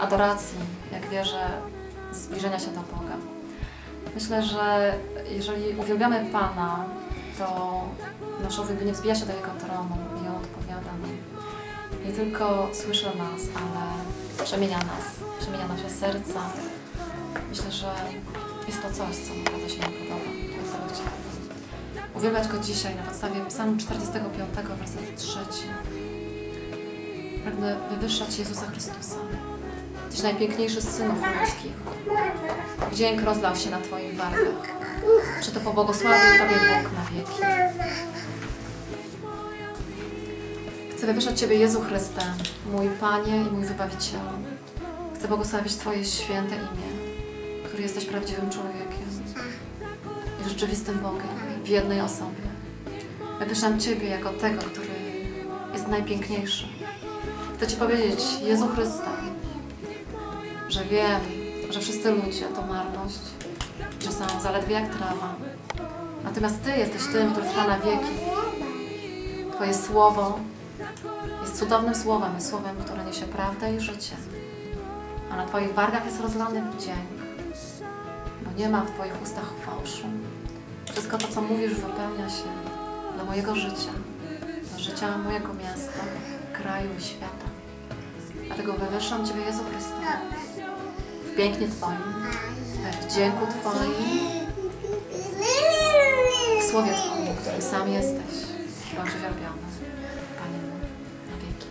adoracji, jak wierzę, zbliżenia się do Boga. Myślę, że jeżeli uwielbiamy Pana, to nasze uwielbienie wzbija się do Jego tronu i On odpowiada nam. Nie tylko słyszy nas, ale przemienia nas, przemienia nasze serca. Myślę, że jest to coś, co naprawdę się nam podoba. Dlatego chciałabym uwielbiać Go dzisiaj na podstawie Psalmu 45, werset 3. Pragnę wywyższać Jezusa Chrystusa. Tyś najpiękniejszy z synów ludzkich. Wdzięk rozlał się na Twoich barkach. Czy to pobłogosławił Tobie Bóg na wieki. Chcę wywyższać Ciebie, Jezu Chryste, mój Panie i mój Wybawicielu. Chcę błogosławić Twoje święte imię, który jesteś prawdziwym człowiekiem i rzeczywistym Bogiem w jednej osobie. Wywyższam Ciebie jako tego, który jest najpiękniejszy. Chcę Ci powiedzieć, Jezu Chryste, że wiem, że wszyscy ludzie to marność, że są zaledwie jak trawa. Natomiast Ty jesteś tym, który trwa na wieki. Twoje słowo jest cudownym słowem, jest słowem, które niesie prawdę i życie. A na Twoich wargach jest rozlany wdzięk, bo nie ma w Twoich ustach fałszu. Wszystko to, co mówisz, wypełnia się dla mojego życia, dla życia mojego miasta, kraju i świata. Dlatego wywyższam Ciebie, Jezu Chryste, w pięknie Twoim, we wdzięku Twoim, w Słowie Twoim, którym sam jesteś. Bądź uwielbiony, Panie mój, na wieki.